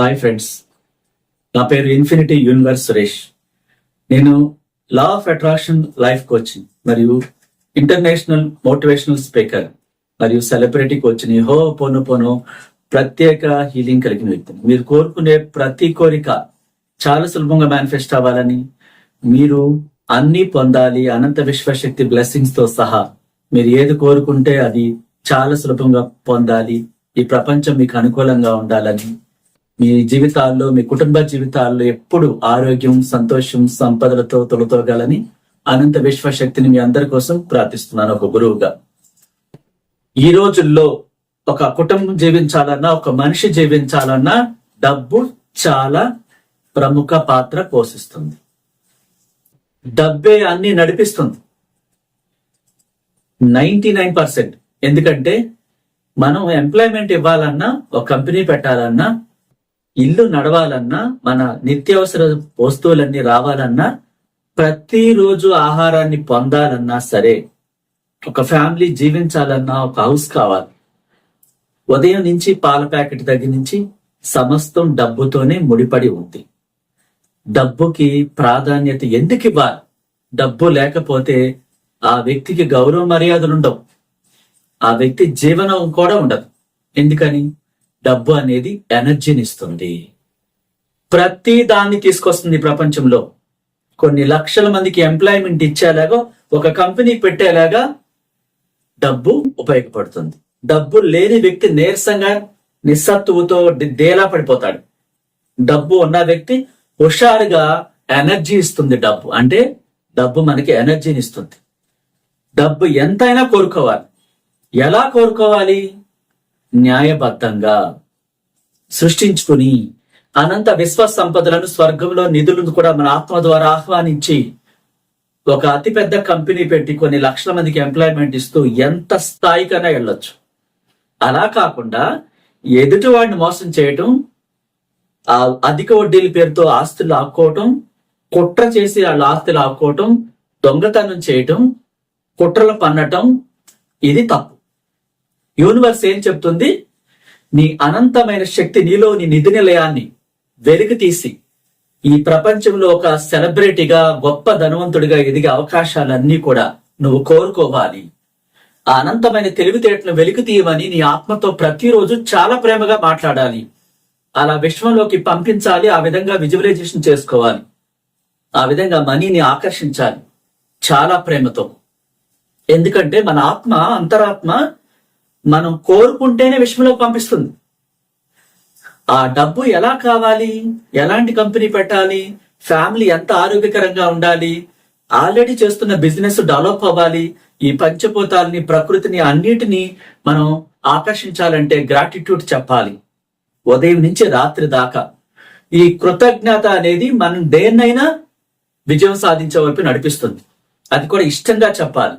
Hi friends నా పేరు infinity universe Suresh. నేను law of attraction life coaching మరియు ఇంటర్నేషనల్ మోటివేషనల్ స్పీకర్ మరియు సెలబ్రిటీ కోచ్ని హో పోను పోను ప్రత్యేక హీలింగ్ కలిగిన వ్యక్తిని. మీరు కోరుకునే ప్రతి కోరిక చాలా సులభంగా మేనిఫెస్ట్ అవ్వాలని మీరు అన్ని పొందాలి అనంత విశ్వశక్తి బ్లెస్సింగ్స్తో సహా మీరు ఏది కోరుకుంటే అది చాలా సులభంగా పొందాలి. ఈ ప్రపంచం మీకు అనుకూలంగా ఉండాలని మీ జీవితాల్లో మీ కుటుంబ జీవితాల్లో ఎప్పుడు ఆరోగ్యం సంతోషం సంపదలతో తొలతోగాలని అనంత విశ్వశక్తిని మీ అందరి కోసం ప్రార్థిస్తున్నాను ఒక గురువుగా. ఈ రోజుల్లో ఒక కుటుంబం జీవించాలన్నా ఒక మనిషి జీవించాలన్నా డబ్బు చాలా ప్రముఖ పాత్ర పోషిస్తుంది. డబ్బే అన్ని నడిపిస్తుంది. Ninety nine percent. ఎందుకంటే మనం ఎంప్లాయ్మెంట్ ఇవ్వాలన్నా ఒక కంపెనీ పెట్టాలన్నా ఇల్లు నడవాలన్నా మన నిత్యావసర వస్తువులన్నీ రావాలన్నా ప్రతిరోజు ఆహారాన్ని పొందాలన్నా సరే ఒక ఫ్యామిలీ జీవించాలన్నా ఒక హౌస్ కావాలి. ఉదయం నుంచి పాల ప్యాకెట్ దగ్గర నుంచి సమస్తం డబ్బుతోనే ముడిపడి ఉంది. డబ్బుకి ప్రాధాన్యత ఎందుకు ఇవ్వాలి? డబ్బు లేకపోతే ఆ వ్యక్తికి గౌరవ మర్యాదలు ఉండవు. ఆ వ్యక్తి జీవనం కూడా ఉండదు. ఎందుకని? డబ్బు అనేది ఎనర్జీని ఇస్తుంది ప్రతి దాన్ని తీసుకొస్తుంది ప్రపంచంలో. కొన్ని లక్షల మందికి ఎంప్లాయ్మెంట్ ఇచ్చేలాగా ఒక కంపెనీ పెట్టేలాగా డబ్బు ఉపయోగపడుతుంది. డబ్బు లేని వ్యక్తి నీరసంగా నిస్సత్తువుతో డి- డేలా పడిపోతాడు. డబ్బు ఉన్న వ్యక్తి హుషారుగా ఎనర్జీ ఇస్తుంది డబ్బు. అంటే డబ్బు మనకి ఎనర్జీని ఇస్తుంది డబ్బు ఎంతైనా కోరుకోవాలి. ఎలా కోరుకోవాలి? న్యాయబద్ధంగా సృష్టించుకుని అనంత విశ్వ సంపదలను స్వర్గంలో నిధులను కూడా మన ఆత్మ ద్వారా ఆహ్వానించి ఒక అతిపెద్ద కంపెనీ పెట్టి కొన్ని లక్షల మందికి ఎంప్లాయ్మెంట్ ఇస్తూ ఎంత స్థాయికైనా వెళ్ళొచ్చు. అలా కాకుండా ఎదుటి వాడిని మోసం చేయటం ఆ అధిక వడ్డీల పేరుతో ఆస్తులు ఆక్కోవటం కుట్ర చేసి వాళ్ళ ఆస్తులు ఆక్కోవటం దొంగతనం చేయటం కుట్రలు పన్నటం ఇది తప్పు. యూనివర్స్ ఏం చెప్తుంది? నీ అనంతమైన శక్తి నీలో నీ నిధి నిలయాన్ని వెలికి తీసి ఈ ప్రపంచంలో ఒక సెలబ్రిటీగా గొప్ప ధనవంతుడిగా ఎదిగే అవకాశాలన్నీ కూడా నువ్వు కోరుకోవాలి. ఆ అనంతమైన తెలివితేటను వెలికి తీయమని నీ ఆత్మతో ప్రతిరోజు చాలా ప్రేమగా మాట్లాడాలి. అలా విశ్వంలోకి పంపించాలి ఆ విధంగా విజువలైజేషన్ చేసుకోవాలి. ఆ విధంగా మనీని ఆకర్షించాలి. చాలా ప్రేమతో. ఎందుకంటే మన ఆత్మ అంతరాత్మ మనం కోరుకుంటేనే విషయంలో పంపిస్తుంది. ఆ డబ్బు ఎలా కావాలి? ఎలాంటి కంపెనీ పెట్టాలి? ఫ్యామిలీ ఎంత ఆరోగ్యకరంగా ఉండాలి? ఆల్రెడీ చేస్తున్న బిజినెస్ డెవలప్ అవ్వాలి. ఈ పంచభూతాలని ప్రకృతిని అన్నిటినీ మనం ఆకర్షించాలంటే గ్రాటిట్యూడ్ చెప్పాలి. ఉదయం నుంచి రాత్రి దాకా. ఈ కృతజ్ఞత అనేది మనం దేన్నైనా విజయం సాధించే వైపు నడిపిస్తుంది. అది కూడా ఇష్టంగా చెప్పాలి.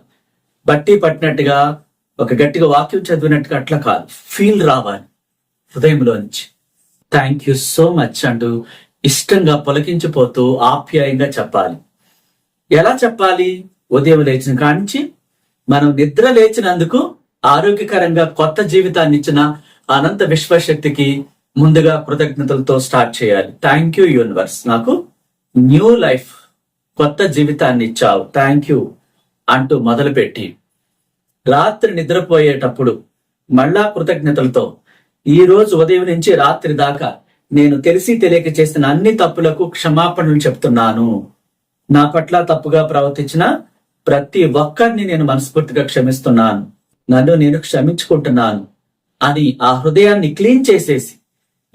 బట్టి పట్టినట్టుగా ఒక గట్టిగా వాక్యం చదివినట్టుగా అట్లా కాదు. ఫీల్ రావాలి. హృదయంలో నుంచి. థ్యాంక్ యూ సో మచ్ అంటూ ఇష్టంగా పొలకించిపోతూ ఆప్యాయంగా చెప్పాలి. ఎలా చెప్పాలి? ఉదయం లేచిన కానించి మనం నిద్ర లేచినందుకు ఆరోగ్యకరంగా కొత్త జీవితాన్ని ఇచ్చిన అనంత విశ్వశక్తికి ముందుగా కృతజ్ఞతలతో స్టార్ట్ చేయాలి. థ్యాంక్ యూ యూనివర్స్ నాకు న్యూ లైఫ్ కొత్త జీవితాన్ని ఇచ్చావు. థ్యాంక్ యూ అంటూ మొదలుపెట్టి రాత్రి నిద్రపోయేటప్పుడు మళ్ళా కృతజ్ఞతలతో ఈ రోజు ఉదయం నుంచి రాత్రి దాకా నేను తెలిసి తెలియక చేసిన అన్ని తప్పులకు క్షమాపణలు చెప్తున్నాను. నా పట్ల తప్పుగా ప్రవర్తించిన ప్రతి ఒక్కరిని నేను మనస్ఫూర్తిగా క్షమిస్తున్నాను. నన్ను నేను క్షమించుకుంటున్నాను అని ఆ హృదయాన్ని క్లీన్ చేసేసి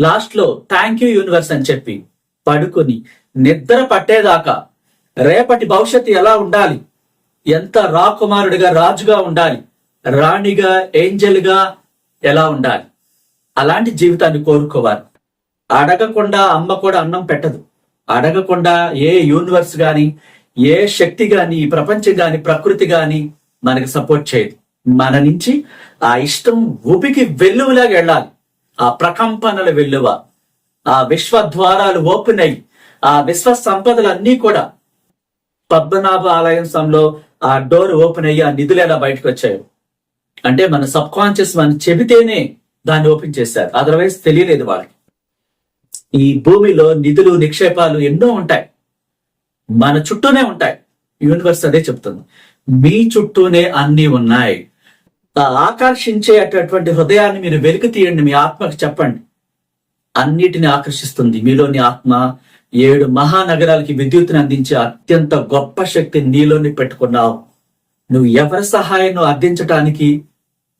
లాస్ట్లో థ్యాంక్ యూ యూనివర్స్ అని చెప్పి పడుకుని నిద్ర పట్టేదాకా రేపటి భవిష్యత్తు ఎలా ఉండాలి? ఎంత రాకుమారుడిగా రాజుగా ఉండాలి రాణిగా ఏంజల్గా ఎలా ఉండాలి? అలాంటి జీవితాన్ని కోరుకోవాలి. అడగకుండా అమ్మ కూడా అన్నం పెట్టదు. అడగకుండా ఏ యూనివర్స్ కానీ ఏ శక్తి కానీ ఈ ప్రపంచం కానీ ప్రకృతి కానీ మనకి సపోర్ట్ చేయదు. మన నుంచి ఆ ఇష్టం ఊపికి వెల్లువలాగా వెళ్ళాలి. ఆ ప్రకంపనల వెల్లువ ఆ విశ్వ ద్వారాలు ఓపెన్ అయ్యి ఆ విశ్వ సంపదలన్నీ కూడా పద్మనాభ ఆలయం ఆలయంలో ఆ డోర్ ఓపెన్ అయ్యి ఆ నిధులు ఎలా బయటకు వచ్చాయో. అంటే మన సబ్ కాన్షియస్ మనం చెబితేనే దాన్ని ఓపెన్ చేశారు. అదర్వైజ్ తెలియలేదు వాళ్ళకి. ఈ భూమిలో నిధులు నిక్షేపాలు ఎన్నో ఉంటాయి. మన చుట్టూనే ఉంటాయి. యూనివర్స్ అదే చెప్తుంది. మీ చుట్టూనే అన్ని ఉన్నాయి. ఆ ఆకర్షించేటటువంటి హృదయాన్ని మీరు వెలికి తీయండి. మీ ఆత్మకు చెప్పండి. అన్నిటిని ఆకర్షిస్తుంది. మీలోని ఆత్మ ఏడు మహానగరాలకి విద్యుత్తుని అందించే అత్యంత గొప్ప శక్తి నీలోని పెట్టుకున్నావు. నువ్వు ఎవరి సహాయం అర్థించటానికి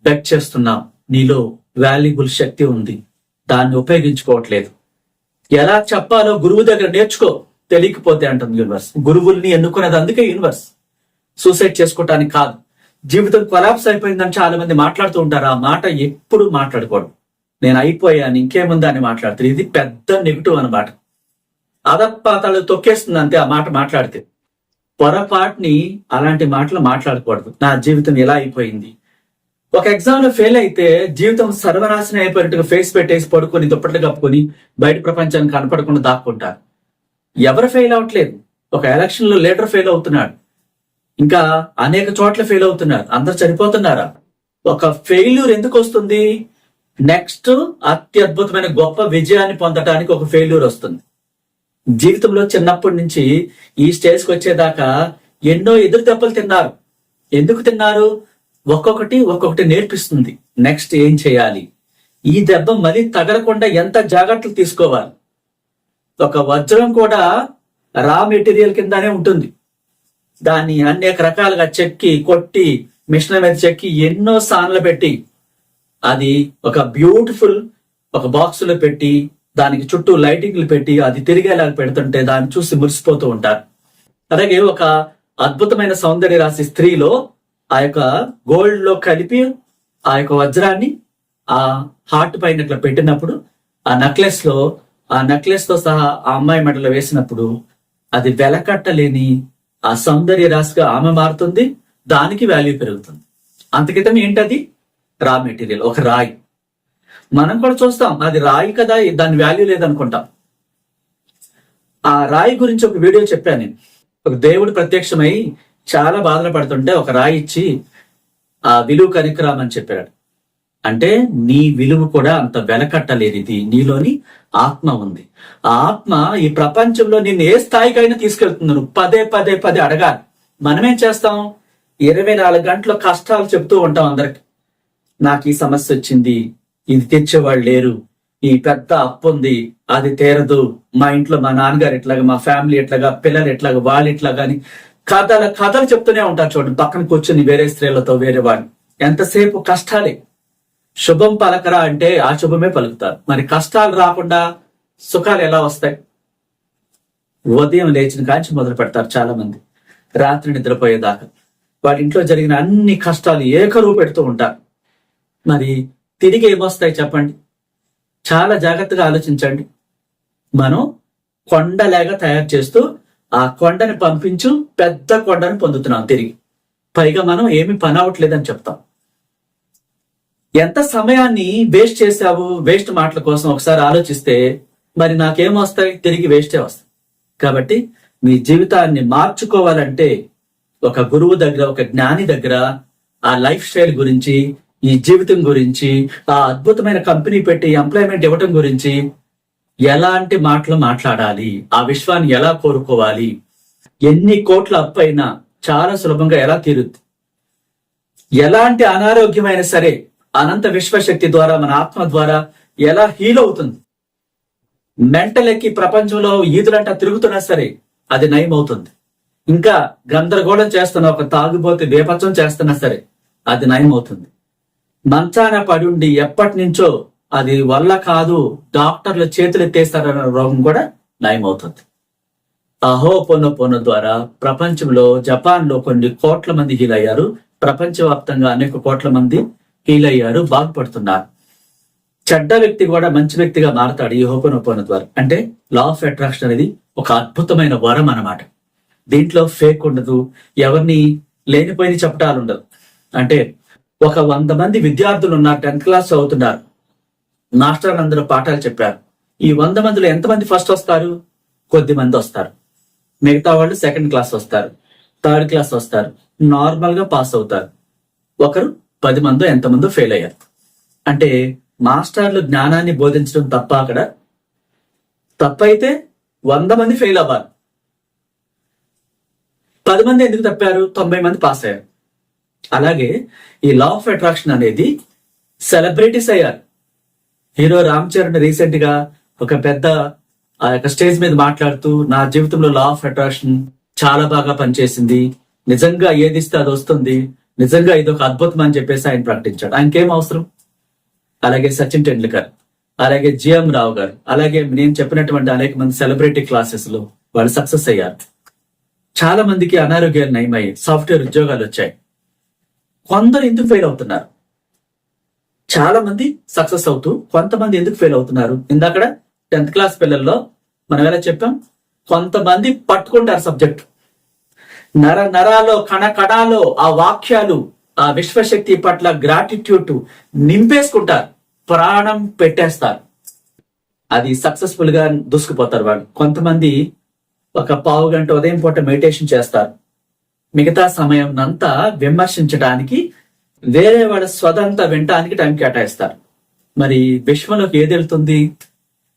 బెట్ చేస్తున్నావు? నీలో వాల్యుబుల్ శక్తి ఉంది. దాన్ని ఉపయోగించుకోవట్లేదు. ఎలా చెప్పాలో గురువు దగ్గర నేర్చుకో. తెలియకపోతే అంటుంది యూనివర్స్ గురువుల్ని ఎన్నుకున్నది అందుకే యూనివర్స్ సూసైడ్ చేసుకోవటానికి కాదు. జీవితం కొలాప్స్ అయిపోయిందని చాలా మంది మాట్లాడుతూ ఉంటారు. ఆ మాట ఎప్పుడు మాట్లాడకూడదు నేను అయిపోయాను ఇంకేముందా అని మాట్లాడుతారు. ఇది పెద్ద నెగిటివ్ అన్నమాట. అదపాతాలు తొక్కేస్తుంది అంతే ఆ మాట మాట్లాడితే. పొరపాటుని అలాంటి మాటలు మాట్లాడకూడదు. నా జీవితం ఎలా అయిపోయింది. ఒక ఎగ్జామ్లో ఫెయిల్ అయితే జీవితం సర్వనాశనం అయిపోయినట్టుగా ఫేస్ పెట్టేసి పడుకొని దుప్పట్లు కప్పుకొని బయట ప్రపంచానికి కనపడకుండా దాక్కుంటారు. ఎవరు ఫెయిల్ అవ్వట్లేదు. ఒక ఎలక్షన్లో లీడర్ ఫెయిల్ అవుతున్నాడు. ఇంకా అనేక చోట్ల ఫెయిల్ అవుతున్నారు. అందరు చనిపోతున్నారా? ఒక ఫెయిల్యూర్ ఎందుకు వస్తుంది? నెక్స్ట్ అత్యద్భుతమైన గొప్ప విజయాన్ని పొందడానికి ఒక ఫెయిల్యూర్ వస్తుంది. జీవితంలో చిన్నప్పటి నుంచి ఈ స్టేజ్కి వచ్చేదాకా ఎన్నో ఎదురు దెబ్బలు తిన్నారు. ఎందుకు తిన్నారు? ఒక్కొక్కటి ఒక్కొక్కటి నేర్పిస్తుంది. నెక్స్ట్ ఏం చేయాలి? ఈ దెబ్బ మళ్ళీ తగలకుండా ఎంత జాగ్రత్తలు తీసుకోవాలి? ఒక వజ్రం కూడా రా మెటీరియల్ కిందనే ఉంటుంది. దాన్ని అనేక రకాలుగా చెక్కి కొట్టి మిషన్ మీద చెక్కి ఎన్నో సాన్లు పెట్టి అది ఒక బ్యూటిఫుల్ ఒక బాక్సులో పెట్టి దానికి చుట్టూ లైటింగ్లు పెట్టి అది తిరిగేలాగా పెడుతుంటే దాన్ని చూసి మురిసిపోతూ ఉంటారు. అలాగే ఒక అద్భుతమైన సౌందర్య రాశి స్త్రీలో ఆ యొక్క గోల్డ్లో కలిపి ఆ యొక్క వజ్రాన్ని ఆ హార్ట్ పైన ఇట్లా పెట్టినప్పుడు ఆ నెక్లెస్లో ఆ నెక్లెస్తో సహా ఆ అమ్మాయి మెడలో వేసినప్పుడు అది వెలకట్టలేని ఆ సౌందర్య రాశిగా ఆమె మారుతుంది దానికి వాల్యూ పెరుగుతుంది. అంతకితం ఏంటది? రా మెటీరియల్ ఒక రాయి. మనం కూడా చూస్తాం. అది రాయి కదా దాని వాల్యూ లేదనుకుంటాం. ఆ రాయి గురించి ఒక వీడియో చెప్పాను నేను. ఒక దేవుడు ప్రత్యక్షమై చాలా బాధలు పడుతుంటే ఒక రాయి ఇచ్చి ఆ విలువ కనికరామని చెప్పాడు. అంటే నీ విలువ కూడా అంత వెలకట్టలేనిది. నీలోని ఆత్మ ఉంది. ఆ ఆత్మ ఈ ప్రపంచంలో నిన్ను ఏ స్థాయికైనా తీసుకెళ్తుంది. నువ్వు పదే పదే పదే అడగాలి. మనమేం చేస్తాం? ఇరవై నాలుగు గంటల కష్టాలు చెప్తూ ఉంటాం అందరికి. నాకు ఈ సమస్య వచ్చింది. ఇది తెచ్చేవాళ్ళు లేరు. ఈ పెద్ద అప్పు ఉంది అది తీరదు. మా ఇంట్లో మా నాన్నగారు ఎట్లాగా మా ఫ్యామిలీ ఎట్లాగా పిల్లలు ఎట్లాగా వాళ్ళు ఎట్లాగా అని కథల కథలు చెప్తూనే ఉంటారు చూడండి. పక్కన కూర్చొని వేరే స్త్రీలతో వేరే వాళ్ళు ఎంతసేపు కష్టాలే. శుభం పలకరా అంటే ఆ శుభమే పలుకుతారు. మరి కష్టాలు రాకుండా సుఖాలు ఎలా వస్తాయి? ఉదయం లేచిన కాంచి మొదలు పెడతారు చాలా మంది రాత్రి నిద్రపోయేదాకా. వాడి ఇంట్లో జరిగిన అన్ని కష్టాలు ఏకరువు పెడుతూ ఉంటారు. మరి తిరిగి ఏమొస్తాయి చెప్పండి? చాలా జాగ్రత్తగా ఆలోచించండి. మనం కొండలాగా తయారు చేస్తూ ఆ కొండని పంపించు పెద్ద కొండను పొందుతున్నాం తిరిగి. పైగా మనం ఏమి పని అవ్వట్లేదని చెప్తాం. ఎంత సమయాన్ని వేస్ట్ చేసావు వేస్ట్ మాటల కోసం ఒకసారి ఆలోచిస్తే మరి నాకేం వస్తాయి తిరిగి వేస్టే వస్తాయి. కాబట్టి మీ జీవితాన్ని మార్చుకోవాలంటే ఒక గురువు దగ్గర ఒక జ్ఞాని దగ్గర ఆ లైఫ్ స్టైల్ గురించి ఈ జీవితం గురించి ఆ అద్భుతమైన కంపెనీ పెట్టి ఎంప్లాయ్మెంట్ ఇవ్వటం గురించి ఎలాంటి మాటలు మాట్లాడాలి? ఆ విశ్వాన్ని ఎలా కోరుకోవాలి? ఎన్ని కోట్ల అప్పు అయినా చాలా సులభంగా ఎలా తీరుద్ది? ఎలాంటి అనారోగ్యమైన సరే అనంత విశ్వశక్తి ద్వారా మన ఆత్మ ద్వారా ఎలా హీల్ అవుతుంది? మెంటలెక్కి ప్రపంచంలో ఈదులంట తిరుగుతున్నా సరే అది నయం అవుతుంది ఇంకా గందరగోళం చేస్తున్న ఒక తాగుబోతే బేపచ్చం చేస్తున్నా సరే అది నయం అవుతుంది మంచాన పడుండి ఎప్పటి నుంచో అది వల్ల కాదు డాక్టర్లు చేతులు ఎత్తేస్తారన్న రోగం కూడా నయమవుతుంది. అహో పొన్న పొన్న ద్వారా ప్రపంచంలో జపాన్లో కొన్ని కోట్ల మంది హీల్ అయ్యారు ప్రపంచవ్యాప్తంగా అనేక కోట్ల మంది హీల్ అయ్యారు బాగుపడుతున్నారు చెడ్డ వ్యక్తి కూడా మంచి వ్యక్తిగా మారతాడు ఈ హోపనోపోన ద్వారా. అంటే లా ఆఫ్ అట్రాక్షన్ అనేది ఒక అద్భుతమైన వరం అన్నమాట. దీంట్లో ఫేక్ ఉండదు ఎవరిని లేనిపోయిన చెప్పటాలు ఉండదు అంటే ఒక వంద మంది విద్యార్థులు ఉన్నారు టెన్త్ క్లాస్ చదువుతున్నారు. మాస్టర్ అందరూ పాఠాలు చెప్పారు. ఈ వంద మందిలో ఎంతమంది ఫస్ట్ వస్తారు? కొద్ది మంది వస్తారు. మిగతా వాళ్ళు సెకండ్ క్లాస్ వస్తారు. థర్డ్ క్లాస్ వస్తారు. నార్మల్గా పాస్ అవుతారు. ఒకరు పది మందో ఎంతమందో ఫెయిల్ అయ్యారు. అంటే మాస్టర్లు జ్ఞానాన్ని బోధించడం తప్ప అక్కడ తప్పైతే వంద మంది ఫెయిల్ అవ్వాలి. పది మంది ఎందుకు తప్పారు? తొంభై మంది పాస్ అయ్యారు. అలాగే ఈ లా ఆఫ్ అట్రాక్షన్ అనేది సెలబ్రిటీస్ అయ్యారు. హీరో రామ్ చరణ్ రీసెంట్గా ఒక పెద్ద ఆ యొక్క స్టేజ్ మీద మాట్లాడుతూ నా జీవితంలో లా ఆఫ్ అట్రాక్షన్ చాలా బాగా పనిచేసింది. నిజంగా ఏది ఇస్తే అది వస్తుంది. నిజంగా ఇది ఒక అద్భుతం అని చెప్పేసి ఆయన ప్రకటించాడు. ఆయనకేం అవసరం? అలాగే సచిన్ టెండూల్కర్ అలాగే జిఎం రావు గారు అలాగే నేను చెప్పినటువంటి అనేక మంది సెలబ్రిటీ క్లాసెస్లో వాళ్ళు సక్సెస్ అయ్యారు. చాలా మందికి అనారోగ్యాలు నయమయ్యాయి. సాఫ్ట్వేర్ ఉద్యోగాలు వచ్చాయి. కొందరు ఎందుకు ఫెయిల్ అవుతున్నారు? చాలా మంది సక్సెస్ అవుతూ కొంతమంది ఎందుకు ఫెయిల్ అవుతున్నారు? ఇందాకడ టెన్త్ క్లాస్ పిల్లల్లో మనం ఎలా చెప్పాం? కొంతమంది పట్టుకుంటారు సబ్జెక్ట్ నర నరాలో కణ కణాలో ఆ వాక్యాలు ఆ విశ్వశక్తి పట్ల గ్రాటిట్యూడ్ నింపేసుకుంటారు. ప్రాణం పెట్టేస్తారు. అది సక్సెస్ఫుల్గా దూసుకుపోతారు వాళ్ళు. కొంతమంది ఒక పావు గంట ఉదయం పూట మెడిటేషన్ చేస్తారు. మిగతా సమయం అంతా విమర్శించడానికి వేరే వాళ్ళ స్వదంతా వినటానికి టైం కేటాయిస్తారు. మరి విశ్వంలోకి ఏది వెళ్తుంది?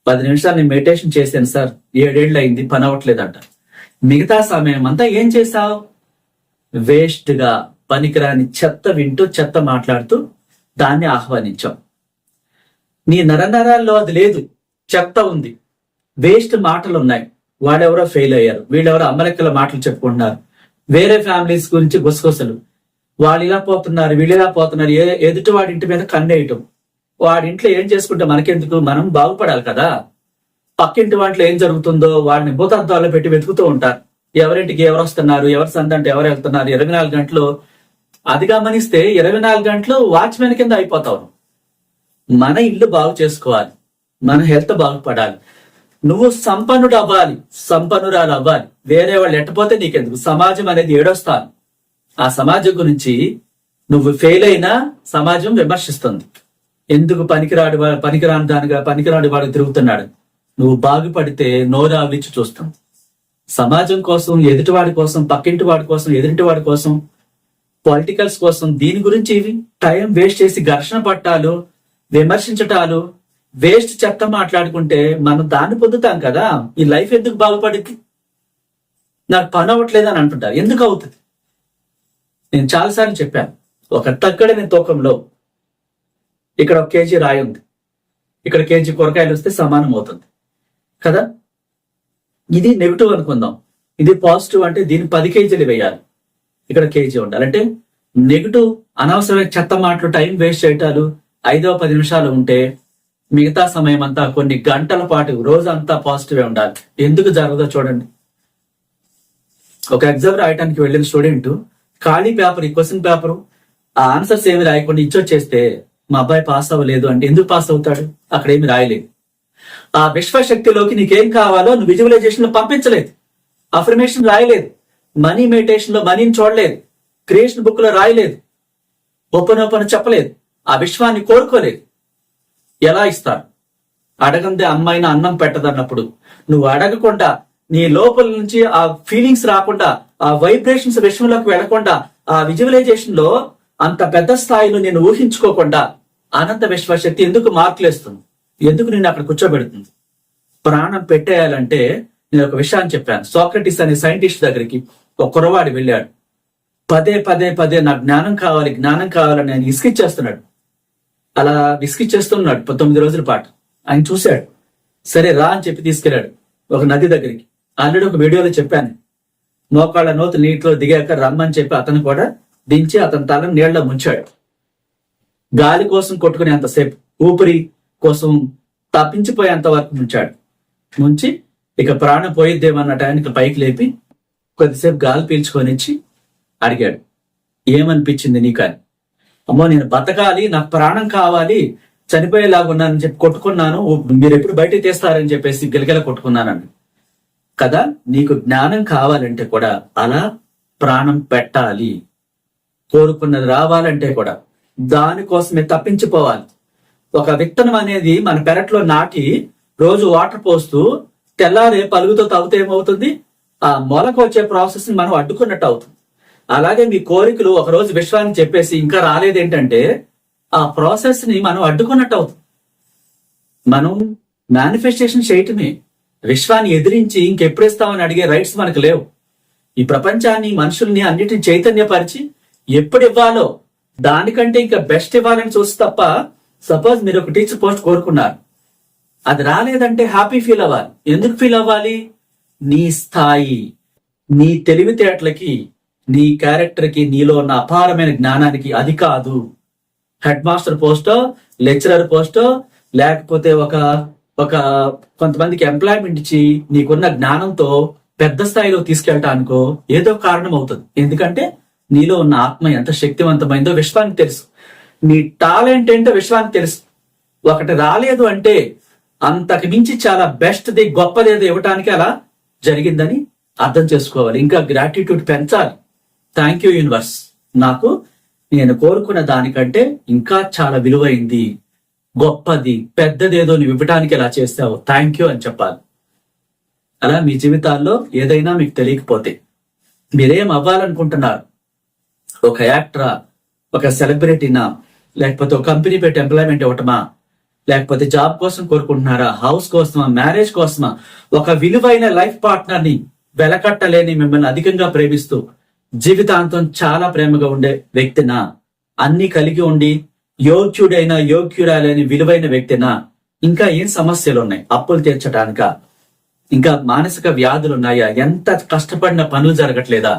పది నిమిషాలు నేను మెడిటేషన్ చేశాను సార్. ఏడేళ్ళు అయింది పని అవ్వట్లేదంట. మిగతా సమయం అంతా ఏం చేశావు? వేస్ట్గా పనికిరాని చెత్త వింటూ చెత్త మాట్లాడుతూ దాన్ని ఆహ్వానించాం. నీ నరనరాల్లో అది లేదు. చెత్త ఉంది. వేస్ట్ మాటలు ఉన్నాయి వాళ్ళెవరో ఫెయిల్ అయ్యారు. వీళ్ళెవరో అమలెక్కల మాటలు చెప్పుకుంటున్నారు. వేరే ఫ్యామిలీస్ గురించి గుసగుసలు. వాళ్ళు ఇలా పోతున్నారు వీళ్ళు ఇలా పోతున్నారు ఏ ఎదుటి వాడి ఇంటి మీద కన్నేయటం. వాడి ఇంట్లో ఏం చేసుకుంటే మనకెందుకు? మనం బాగుపడాలి కదా. పక్కింటి వాటిలో ఏం జరుగుతుందో వాడిని భూతత్వాల్లో పెట్టి వెతుకుతూ ఉంటారు. ఎవరింటికి ఎవరు వస్తున్నారు ఎవరు సందంటే ఎవరు వెళ్తున్నారు? ఇరవై నాలుగు గంటలు అది గమనిస్తే ఇరవై నాలుగు గంటలు వాచ్మెన్ కింద అయిపోతావు. మన ఇల్లు బాగు చేసుకోవాలి. మన హెల్త్ బాగుపడాలి. నువ్వు సంపన్నుడు అవ్వాలి సంపన్నురాలు అవ్వాలి వేరే వాళ్ళు ఎట్టపోతే నీకెందుకు? సమాజం అనేది ఏడొస్తాను ఆ సమాజం గురించి నువ్వు ఫెయిల్ అయినా సమాజం విమర్శిస్తుంది. ఎందుకు పనికిరాడు పనికిరాని దానిగా పనికిరాడు వాడు తిరుగుతున్నాడు? నువ్వు బాగుపడితే నోరావిచ్చి ఆవిలిచ్చి చూస్తాం సమాజం కోసం ఎదుటివాడి కోసం పక్కింటి వాడి కోసం ఎదురింటి వాడి కోసం పొలిటికల్స్ కోసం దీని గురించి ఇవి టైం వేస్ట్ చేసి ఘర్షణ పట్టాలు విమర్శించటాలు వేస్ట్ చెత్త మాట్లాడుకుంటే మనం దాన్ని పొందుతాం కదా? ఈ లైఫ్ ఎందుకు బాగుపడింది నాకు పని అవ్వట్లేదు అని అంటుంటారు. ఎందుకు అవుతుంది? నేను చాలాసార్లు చెప్పాను. ఒక తగ్గడని తూకంలో ఇక్కడ ఒక కేజీ రాయి ఉంది. ఇక్కడ కేజీ కూరగాయలు వస్తే సమానం అవుతుంది. కదా? ఇది నెగిటివ్ అనుకుందాం. ఇది పాజిటివ్ అంటే దీన్ని పది కేజీలు వేయాలి. ఇక్కడ కేజీ ఉండాలి. అంటే నెగిటివ్ అనవసరమైన చెత్త మాటలు టైం వేస్ట్ చేయటాలు ఐదో పది నిమిషాలు ఉంటే మిగతా సమయం అంతా కొన్ని గంటల పాటు రోజంతా పాజిటివ్ ఉండాలి. ఎందుకు జరగదో చూడండి. ఒక ఎగ్జామ్ రాయడానికి వెళ్ళిన స్టూడెంట్ ఖాళీ పేపర్ ఈ క్వశ్చన్ పేపర్ ఆ ఆన్సర్స్ ఏమి రాయకుండా ఇచ్చొచ్చేస్తే మా అబ్బాయి పాస్ అవ్వలేదు అంటే ఎందుకు పాస్ అవుతాడు? అక్కడ ఏమి రాయలేదు. ఆ విశ్వశక్తిలోకి నీకేం కావాలో నువ్వు విజువలైజేషన్లో పంపించలేదు. అఫర్మేషన్ రాయలేదు. మనీ మెడిటేషన్లో మనీని చూడలేదు. క్రియేషన్ బుక్లో రాయలేదు. ఓపెన్ ఓపెన్ చెప్పలేదు. ఆ విశ్వాన్ని కోరుకోలేదు. ఎలా ఇస్తారు? అడగందే అమ్మాయిన అన్నం పెట్టదన్నప్పుడు. నువ్వు అడగకుండా నీ లోపల నుంచి ఆ ఫీలింగ్స్ రాకుండా ఆ వైబ్రేషన్స్ విషయంలోకి వెళ్ళకుండా ఆ విజువలైజేషన్లో అంత పెద్ద స్థాయిలో నేను ఊహించుకోకుండా అనంత విశ్వశక్తి ఎందుకు మార్కులేస్తుంది ఎందుకు నేను అక్కడ కూర్చోబెడుతుంది? ప్రాణం పెట్టేయాలంటే నేను ఒక విషయాన్ని చెప్పాను. సోక్రటిస్ అనే సైంటిస్ట్ దగ్గరికి ఒక కురవాడు వెళ్ళాడు. పదే పదే పదే నాకు జ్ఞానం కావాలి జ్ఞానం కావాలని ఆయన ఇసుకిచ్చేస్తున్నాడు. అలా విసిగిచ్చేస్తున్నాడు పంతొమ్మిది రోజుల పాటు. ఆయన చూశాడు. సరే రా అని చెప్పి తీసుకెళ్ళాడు ఒక నది దగ్గరికి. ఆల్రెడీ ఒక వీడియోలో చెప్పాను. మోకాళ్ళ నోతు నీటిలో దిగాక రమ్మని చెప్పి అతను కూడా దించి అతని తలను నీళ్ళలో ముంచాడు. గాలి కోసం కొట్టుకునే అంతసేపు ఊపిరి కోసం తప్పించిపోయేంత వరకు ముంచాడు. ముంచి ఇక ప్రాణం పోయిద్దేమన్న టైంకి పైకి లేపి కొద్దిసేపు గాలి పీల్చుకొని అడిగాడు ఏమనిపించింది నీకు అని? అమ్మో నేను బతకాలి నాకు ప్రాణం కావాలి చనిపోయేలాగా ఉన్నానని చెప్పి కొట్టుకున్నాను. మీరు ఎప్పుడు బయటికి తీస్తారని చెప్పేసి గిలగిల కొట్టుకున్నానండి. కదా నీకు జ్ఞానం కావాలంటే కూడా అలా ప్రాణం పెట్టాలి. కోరుకున్నది రావాలంటే కూడా దానికోసమే తప్పించిపోవాలి. ఒక విత్తనం అనేది మన పెరట్లో నాటి రోజు వాటర్ పోస్తూ తెల్లారే పలుగుతో తవ్వుతే ఏమవుతుంది? ఆ మొలకు వచ్చే ప్రాసెస్ని మనం అడ్డుకున్నట్టు అవుతుంది. అలాగే మీ కోరికలు ఒకరోజు విశ్వాన్ని చెప్పేసి ఇంకా రాలేదేంటంటే ఆ ప్రాసెస్ని మనం అడ్డుకున్నట్టు అవుతుంది మనం మేనిఫెస్టేషన్ చేయటమే. విశ్వాన్ని ఎదిరించి ఇంకెప్పుడేస్తామని అడిగే రైట్స్ మనకు లేవు. ఈ ప్రపంచాన్ని మనుషుల్ని అన్నిటిని చైతన్యపరిచి ఎప్పుడు ఇవ్వాలో దానికంటే ఇంకా బెస్ట్ ఇవ్వాలని చూసి తప్ప సపోజ్ మీరు ఒక టీచర్ పోస్ట్ కోరుకున్నారు. అది రాలేదంటే హ్యాపీ ఫీల్ అవ్వాలి. ఎందుకు ఫీల్ అవ్వాలి? నీ స్థాయి నీ తెలివితేటలకి నీ క్యారెక్టర్కి నీలో ఉన్న అపారమైన జ్ఞానానికి అది కాదు. హెడ్ మాస్టర్ పోస్టో లెక్చరర్ పోస్టో లేకపోతే ఒక ఒక కొంతమందికి ఎంప్లాయ్మెంట్ ఇచ్చి నీకున్న జ్ఞానంతో పెద్ద స్థాయిలో తీసుకెళ్ళటానికో ఏదో కారణం అవుతుంది ఎందుకంటే నీలో ఉన్న ఆత్మ ఎంత శక్తివంతమైందో విశ్వానికి తెలుసు. నీ టాలెంట్ ఏంటో విశ్వానికి తెలుసు. ఒకటి రాలేదు అంటే అంతకు మించి చాలా బెస్ట్ది గొప్పది గొప్పదేదో ఇవ్వటానికి అలా జరిగిందని అర్థం చేసుకోవాలి. ఇంకా గ్రాటిట్యూడ్ పెంచాలి. థ్యాంక్ యూ యూనివర్స్ నాకు నేను కోరుకున్న దానికంటే ఇంకా చాలా విలువైంది గొప్పది పెద్దదేదో నువ్వు ఇవ్వటానికి ఇలా చేస్తావు? థ్యాంక్ యూ అని చెప్పాలి. అలా మీ జీవితాల్లో ఏదైనా మీకు తెలియకపోతే మీరేం అవ్వాలనుకుంటున్నారు? ఒక యాక్టరా? ఒక సెలబ్రిటీనా? లేకపోతే ఒక కంపెనీ పెట్టి ఎంప్లాయ్మెంట్ ఇవ్వటమా? లేకపోతే జాబ్ కోసం కోరుకుంటున్నారా? హౌస్ కోసమా? మ్యారేజ్ కోసమా? ఒక విలువైన లైఫ్ పార్ట్నర్ని వెలకట్టలేని మిమ్మల్ని అధికంగా ప్రేమిస్తూ జీవితాంతం చాలా ప్రేమగా ఉండే వ్యక్తినా అన్ని కలిగి ఉండి యోగ్యుడైన యోగ్యురాలేని విలువైన వ్యక్తినా ఇంకా ఏం సమస్యలు ఉన్నాయి అప్పులు తీర్చడానిక ఇంకా మానసిక వ్యాధులు ఉన్నాయా ఎంత కష్టపడిన పనులు జరగట్లేదా?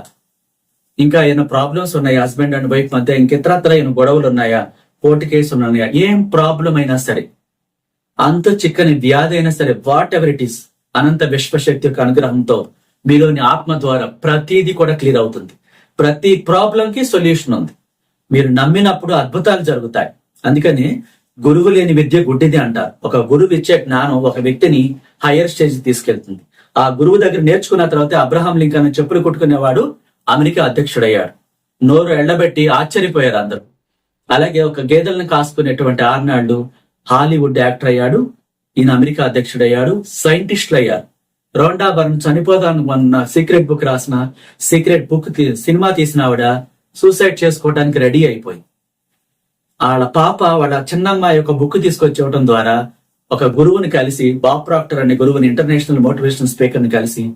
ఇంకా ఏమైనా ప్రాబ్లమ్స్ ఉన్నాయా? హస్బెండ్ అండ్ వైఫ్ మధ్య ఇంకెత్రత్ర ఏమైనా గొడవలు ఉన్నాయా కోర్టు కేసులు ఉన్నాయా ఏం ప్రాబ్లం అయినా సరే అంత చిక్కని వ్యాధి అయినా సరే వాట్ ఎవర్ ఇట్ ఈస్ అనంత విశ్వశక్తి యొక్క అనుగ్రహంతో మీలోని ఆత్మ ద్వారా ప్రతిదీ కూడా క్లియర్ అవుతుంది. ప్రతి ప్రాబ్లం కి సొల్యూషన్ ఉంది. మీరు నమ్మినప్పుడు అద్భుతాలు జరుగుతాయి. అందుకని గురువు లేని విద్య గుడ్డిది అంటారు. ఒక గురువు ఇచ్చే జ్ఞానం ఒక వ్యక్తిని హయ్యర్ స్టేజ్ తీసుకెళ్తుంది. ఆ గురువు దగ్గర నేర్చుకున్న తర్వాత అబ్రహాం లింకన్ చెప్పులు కొట్టుకునేవాడు అమెరికా అధ్యక్షుడయ్యాడు. నోరు ఎళ్ళబెట్టి ఆశ్చర్యపోయారు అందరూ. అలాగే ఒక గేదెలను కాసుకునేటువంటి ఆర్నాల్డ్ హాలీవుడ్ యాక్టర్ అయ్యాడు. ఈయన అమెరికా అధ్యక్షుడయ్యాడు. సైంటిస్టులు అయ్యారు రోండా బర్న్ చనిపోదాను మొన్న సీక్రెట్ బుక్ రాసిన సీక్రెట్ బుక్ తీ- సినిమా తీసిన ఆవిడ సూసైడ్ చేసుకోవడానికి రెడీ అయిపోయింది. వాళ్ళ పాప వాళ్ళ చిన్నమ్మాయి యొక్క బుక్ తీసుకొచ్చి ఇవ్వడం ద్వారా ఒక గురువుని కలిసి బాబ్ ప్రాక్టర్ అనే గురువుని ఇంటర్నేషనల్ మోటివేషనల్ స్పీకర్ని కలిసి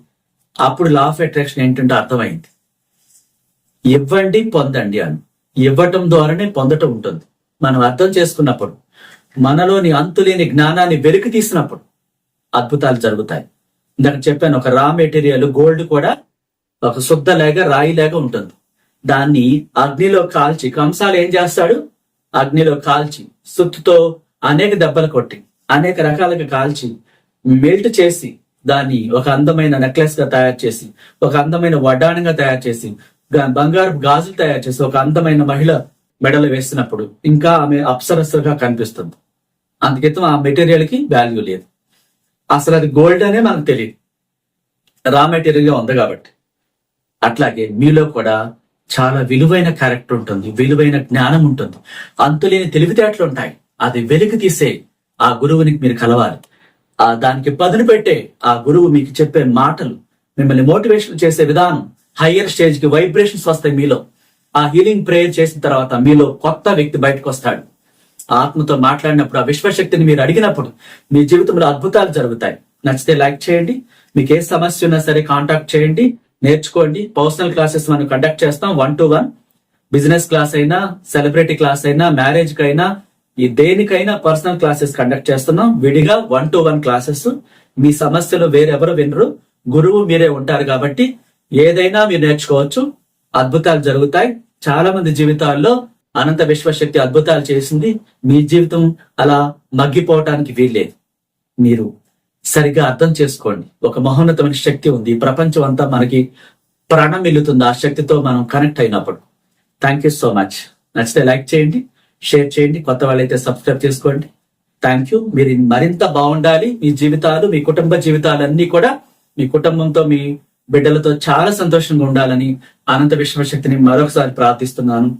అప్పుడు లా ఆఫ్ అట్రాక్షన్ ఏంటంటే అర్థమైంది. ఇవ్వండి పొందండి అని. ఇవ్వటం ద్వారానే పొందటం ఉంటుంది. మనం అర్థం చేసుకున్నప్పుడు మనలోని అంతులేని జ్ఞానాన్ని వెలికి తీసినప్పుడు అద్భుతాలు జరుగుతాయి. ఇందాక చెప్పాను ఒక రా మెటీరియల్ గోల్డ్ కూడా ఒక శుద్ధ లేక రాయి లేక ఉంటుంది. దాన్ని అగ్నిలో కాల్చి కంసాలు ఏం చేస్తాడు? అగ్నిలో కాల్చి సుత్తుతో అనేక దెబ్బలు కొట్టి అనేక రకాలుగా కాల్చి మెల్ట్ చేసి దాన్ని ఒక అందమైన నెక్లెస్గా తయారు చేసి ఒక అందమైన వడ్డానంగా తయారు చేసి బంగారు గాజులు తయారు చేసి ఒక అందమైన మహిళ మెడలు వేసినప్పుడు ఇంకా ఆమె అప్సరస్సుగా కనిపిస్తుంది. అందుకే ఆ మెటీరియల్కి వాల్యూ లేదు. అసలు అది గోల్డ్ అనే మనకు తెలియదు రా మెటీరియల్గా ఉంది కాబట్టి. అట్లాగే మీలో కూడా చాలా విలువైన క్యారెక్టర్ ఉంటుంది విలువైన జ్ఞానం ఉంటుంది. అంతులేని తెలివితేటలు ఉంటాయి. అది వెలికి తీసే ఆ గురువుని మీరు కలవాలి. ఆ దానికి పదును పెట్టే ఆ గురువు మీకు చెప్పే మాటలు మిమ్మల్ని మోటివేషన్ చేసే విధానం హయ్యర్ స్టేజ్కి వైబ్రేషన్స్ వస్తాయి మీలో. ఆ హీలింగ్ ప్రేయర్ చేసిన తర్వాత మీలో కొత్త వ్యక్తి బయటకు వస్తాడు ఆత్మతో మాట్లాడినప్పుడు ఆ విశ్వశక్తిని మీరు అడిగినప్పుడు మీ జీవితంలో అద్భుతాలు జరుగుతాయి. నచ్చితే లైక్ చేయండి. మీకు ఏ సమస్య ఉన్నా సరే కాంటాక్ట్ చేయండి. నేర్చుకోండి. పర్సనల్ క్లాసెస్ మనం కండక్ట్ చేస్తాం one to one. Business class అయినా సెలబ్రిటీ క్లాస్ అయినా మ్యారేజ్ కైనా ఈ దేనికైనా పర్సనల్ క్లాసెస్ కండక్ట్ చేస్తున్నాం. విడిగా వన్ టు వన్ క్లాసెస్. మీ సమస్యలు వేరెవరు వినరు. గురువు మీరే ఉంటారు కాబట్టి ఏదైనా మీరు నేర్చుకోవచ్చు. అద్భుతాలు జరుగుతాయి. చాలా మంది జీవితాల్లో అనంత విశ్వశక్తి అద్భుతాలు చేసింది. మీ జీవితం అలా మగ్గిపోవటానికి వీల్లేదు. మీరు సరిగ్గా అర్థం చేసుకోండి. ఒక మహోన్నతమైన శక్తి ఉంది. ప్రపంచం అంతా మనకి ప్రాణం మిల్లుతుంది. ఆ శక్తితో మనం కనెక్ట్ అయినప్పుడు. థ్యాంక్ యూ సో మచ్ నచ్చితే లైక్ చేయండి షేర్ చేయండి కొత్త వాళ్ళైతే సబ్స్క్రైబ్ చేసుకోండి. థ్యాంక్ యూ మీరు మరింత బాగుండాలి. మీ జీవితాలు మీ కుటుంబ జీవితాలన్నీ కూడా మీ కుటుంబంతో మీ బిడ్డలతో చాలా సంతోషంగా ఉండాలని అనంత విశ్వశక్తిని మరొకసారి ప్రార్థిస్తున్నాను.